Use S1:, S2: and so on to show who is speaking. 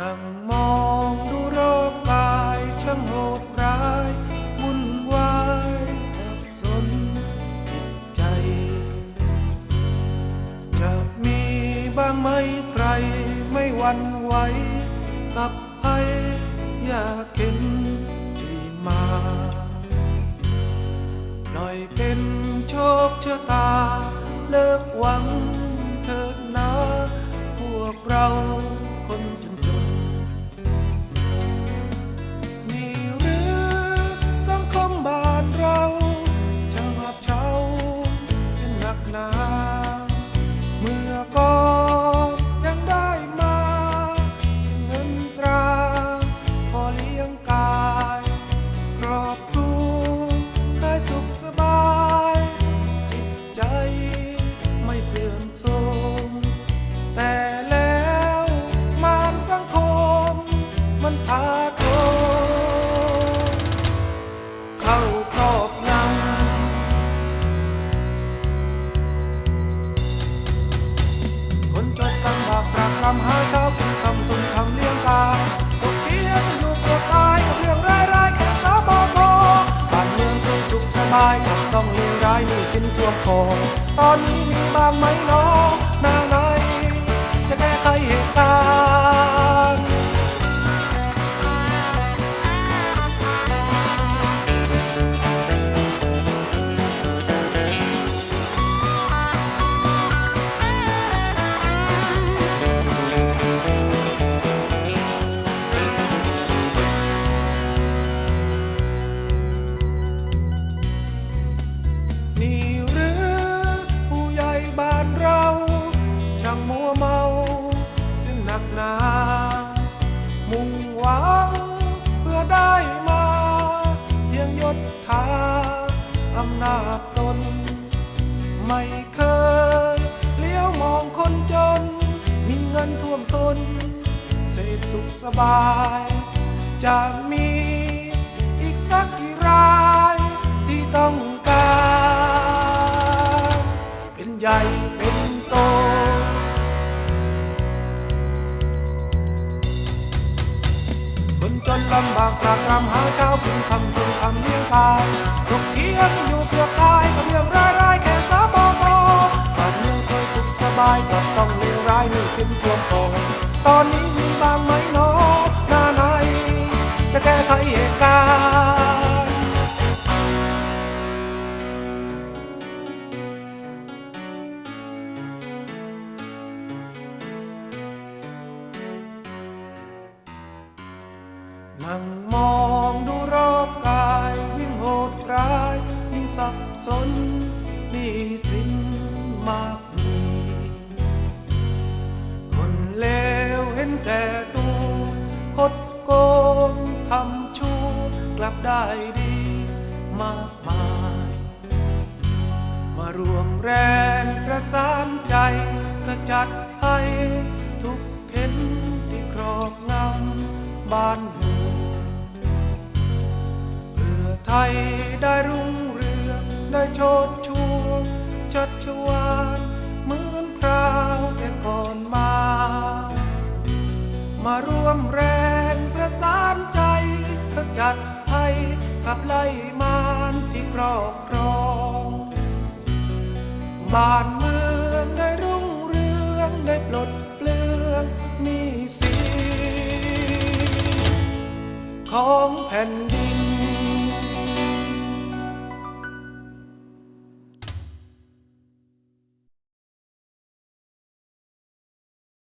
S1: นั่งมองดูโรคกายช่างโหดร้ายวุ่นวายสับสนจิตใจ จะมีบ้างไหมใครไม่หวั่นไหวกับภัยยากเข็นที่มา หน่อยเป็นโชคชะตา เลิกหวังเถิดนะพวกเรา สิ้ากตรากตรำหาเช้ากินคำทุนคำเลี้ยงกาตกเที่ยงอยู่เกือบตายกับเรื่องร้ายร้ายแค่สาบกบ้านเมืองคือสุขสบายกับต้องเลวร้ายมีสิ้นท่วมคอตอนนี้มีบ้างไหมน้องำนาบตน ไม่เคยเลี้ยวมองคนจน มีเงินท่วมทนเสพสุขสบาย จะมีอีกสักกี่รายที่ต้องการ เป็นใหญ่ นจนลำบากตรากรำหาเช้ากินคำทุนคำเลี้ยงกายตกเที่ยงอยู่เกือบตายกับเรื่องร้ายร้ายแค่สาบกบ้านเมืองเคยสุขสบายกลับต้องเลวร้ายหนี่สินท่วมคอตอนนี้มีบางไหมเน้อหน้าไหนจะแก้ไขเนั่งมองดูรอบกายยิ่งโหดร้าย ยิ่งสับสนหนี่สินมากมี คนเลวเห็นแก่ตัวคดโกงทำชั่วกลับได้ดีมากมาย มารวมแรงประสานใจขจัดให้ทุกเข็นที่ครอบงำบ้านเมือง ยได้รุ่งเรืองได้โชดช่วงชัดชวานเหมือนคราวแต่ก่อนมา มารวมแรงประสานใจขจัดภัยขับไล่มารที่ครอบครองบ้านเมืองได้รุ่งเรืองได้ปลดเปลื้องนี้สิของแผ่นดิน